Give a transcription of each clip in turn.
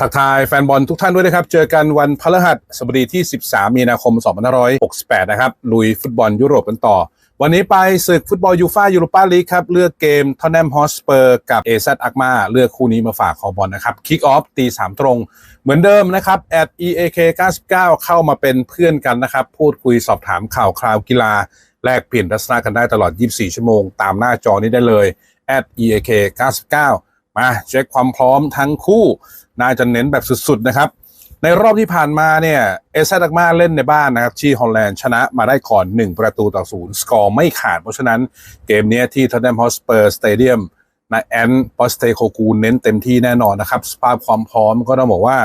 ทักทายแฟนบอลทุกท่านด้วยนะครับ เจอกันวันพฤหัสบดีที่ 13 มีนาคม 2568 นะครับ ลุยฟุตบอลยุโรปกันต่อ วันนี้ไปศึกฟุตบอลยูฟ่ายูโรปาลีกครับ เลือกเกมทอนแนมฮอสเปอร์กับเอซัตอักมาเลือกคู่นี้มาฝากคอบอลนะครับ คิกออฟตีสามตรง เหมือนเดิมนะครับแอด EAK 99เข้ามาเป็นเพื่อนกันนะครับ พูดคุยสอบถามข่าวคราวกีฬาแลกเปลี่ยนทัศนะกันได้ตลอด 24 ชั่วโมง ตามหน้าจอนี้ได้เลย EAK 99 มาเช็คความพร้อมทั้งคู่ น่าจะเน้นแบบสุดๆนะครับ ในรอบที่ผ่านมาเนี่ยเอเซดักมาเล่นในบ้านนะครับที่ฮอลแลนด์ชนะมาได้ก่อน 1 ประตูต่อศูนย์สกอร์ไม่ขาด เพราะฉะนั้นเกมนี้ที่ทอตแนมฮอสเปอร์สเตเดียมนะแอนปอสเตโคกูเน้นเต็มที่แน่นอนนะครับ สภาพความพร้อมก็ต้องบอกว่า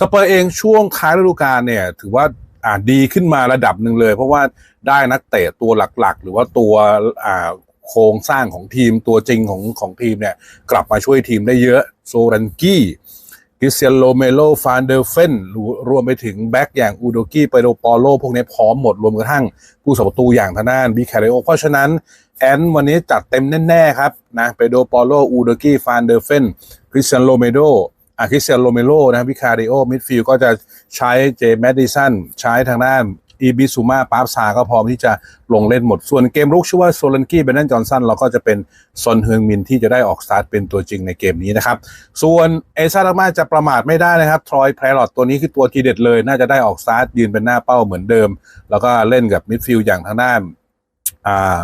สเปอร์เองช่วงท้ายฤดูกาลเนี่ย ถือว่าอ่าดีขึ้นมาระดับหนึ่งเลย เพราะว่าได้นักเตะตัวหลักๆ หรือว่าตัวอ่า โครงสร้างของทีมตัวจริงของของทีมเนี่ย กลับมาช่วยทีมได้เยอะโซรันกี้คริเซียนโลเมโลฟานเดอร์เฟนรวมไปถึงแบ็กอย่างอูโดกี้เปโดปอโลพวกนี้พร้อมหมดรวมกระทั่งผู้สาประตูอย่างทางด้านบิคาเรโอเพราะฉะนั้น แอนวันนี้จัดเต็มแน่ๆครับนะเปโดปอโลอูโดกี้ฟานเดอร์เฟนคริสเซียนโลเมโดอาคริสเซียนโรเมโรนะบวิคาริโอมิดฟิลก็จะใช้เจแมดดิสันใช้ทางด้าน อีบิซูมาปาร์ซาก็พร้อมที่จะลงเล่นหมด ส่วนเกมรุกชื่อว่าโซลันกี้เบนนันจอห์นสันเราก็จะเป็นซอนเฮืองมินที่จะได้ออกสตาร์ทเป็นตัวจริงในเกมนี้นะครับ ส่วนเอซ่าดามาจะประมาทไม่ได้นะครับทรอยไพรลอตตัวนี้คือตัวทีเด็ดเลย น่าจะได้ออกสตาร์ทยืนเป็นหน้าเป้าเหมือนเดิม แล้วก็เล่นกับมิดฟิลด์อย่างทางด้านอ่า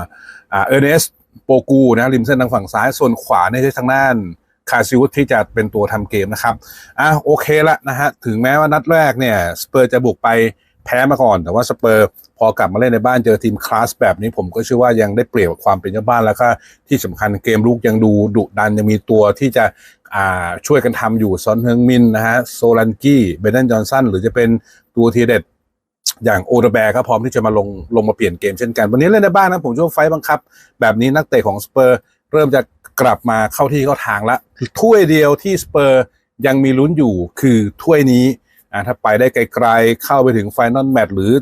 อ่าเอเนสโปกูนะริมเส้นทางฝั่งซ้ายส่วนขวาเนี่ยใช้ทางด้านคาซิวุธที่จะเป็นตัวทำเกมนะครับ อะโอเคละนะฮะ ถึงแม้ว่านัดแรกเนี่ย สเปอร์จะบุกไป พ้มาก่อน แต่ว่าสเปอร์พอกลับมาเล่นในบ้านเจอทีมคลาสแบบนี้ผมก็เชื่อว่ายังได้เปรียบความเป็นเจ้าบ้านแล้วก็ที่สำคัญเกมลุกยังดูดุดันยังมีตัวที่จะอ่าช่วยกันทำอยู่ซอนเฮงมินนะฮะโซลันกี้เบนเดนจอห์นสันหรือจะเป็นตัวทีเด็ดอย่างโอเดแบร์ก็พร้อมที่จะมาลงลงมาเปลี่ยนเกมเช่นกัน วันนี้เล่นในบ้านนะผมช่วงไฟบังคับ แบบนี้นักเตะของสเปอร์เริ่มจะกลับมาเข้าที่เข้าทางละถ้วยเดียวที่สเปอร์ยังมีลุ้นอยู่คือถ้วยนี้ อ่าถ้าไปได้ไกลๆ เข้าไปถึงไฟนอลแมตช์หรือ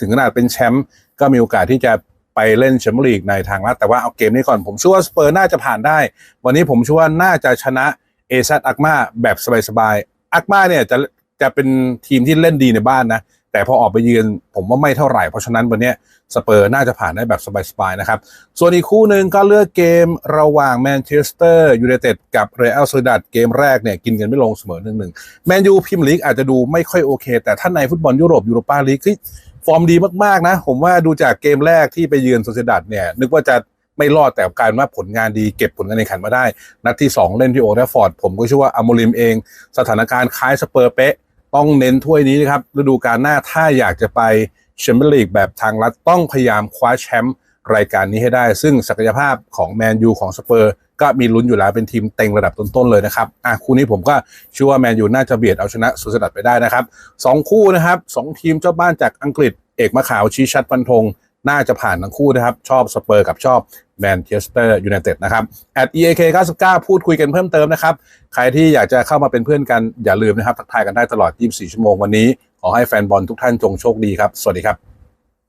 ถึงขนาดเป็นแชมป์ก็มีโอกาสที่จะไปเล่นแชมเปี้ยนลีกในทางลัดแต่ว่าเอาเกมนี้ก่อนผมเชื่อว่าสเปอร์น่าจะผ่านได้ วันนี้ผมเชื่อว่าน่าจะชนะเอซัตอักมาแบบสบายๆอักมาเนี่ยจะจะเป็นทีมที่เล่นดีในบ้านนะ แต่พอออกไปยืนผมว่าไม่เท่าไหร่ เพราะฉะนั้นวันนี้สเปอร์น่าจะผ่านได้แบบสบายๆนะครับ ส่วนอีกคู่หนึ่งก็เลือกเกมระหว่างแมนเชสเตอร์ยูไนเต็ดกับเรอัลโซดัดเกมแรกเนี่ยกินกันไม่ลงเสมอหนึ่งหนึ่งแมนยูพิมลีกอาจจะดูไม่ค่อยโอเค แต่ถ้าในฟุตบอลยุโรปยูโรปาลีกฟอร์มดีมากๆนะ ผมว่าดูจากเกมแรกที่ไปเยือนโซเซดัดเนี่ยนึกว่าจะไม่รอดแต่กลารว่าผลงานดีเก็บผลการแข่งขันมาได้ นัดที่ 2 เล่นที่โอเทฟฟอร์ดผมก็เชื่อว่าอโมริมเอง สถานการณ์คล้ายสเปอร์เป๊ะ ต้องเน้นถ้วยนี้นะครับฤดูกาลหน้าถ้าอยากจะไปแชมเปี้ยนลีกแบบทางลัดต้องพยายามคว้าแชมป์รายการนี้ให้ได้ ซึ่งศักยภาพของแมนยูของสเปอร์ก็มีลุ้นอยู่แล้วเป็นทีมเต็งระดับต้นๆเลยนะครับอะคู่นี้ผมก็เชื่อว่าแมนยูน่าจะเบียดเอาชนะสุสดัดไปได้นะครับสองคู่นะครับสองทีมเจ้าบ้านจากอังกฤษ เอกมะขาวชี้ชัดฟันธงน่าจะผ่านทั้งคู่นะครับ ชอบสเปอร์กับชอบ แมนเชสเตอร์ยูไนเต็ดนะครับแอด EAK 99พูดคุยกันเพิ่มเติมนะครับ ใครที่อยากจะเข้ามาเป็นเพื่อนกันอย่าลืมนะครับ ทักทายกันได้ตลอด 24 ชั่วโมงวันนี้ ขอให้แฟนบอลทุกท่านจงโชคดีครับ สวัสดีครับ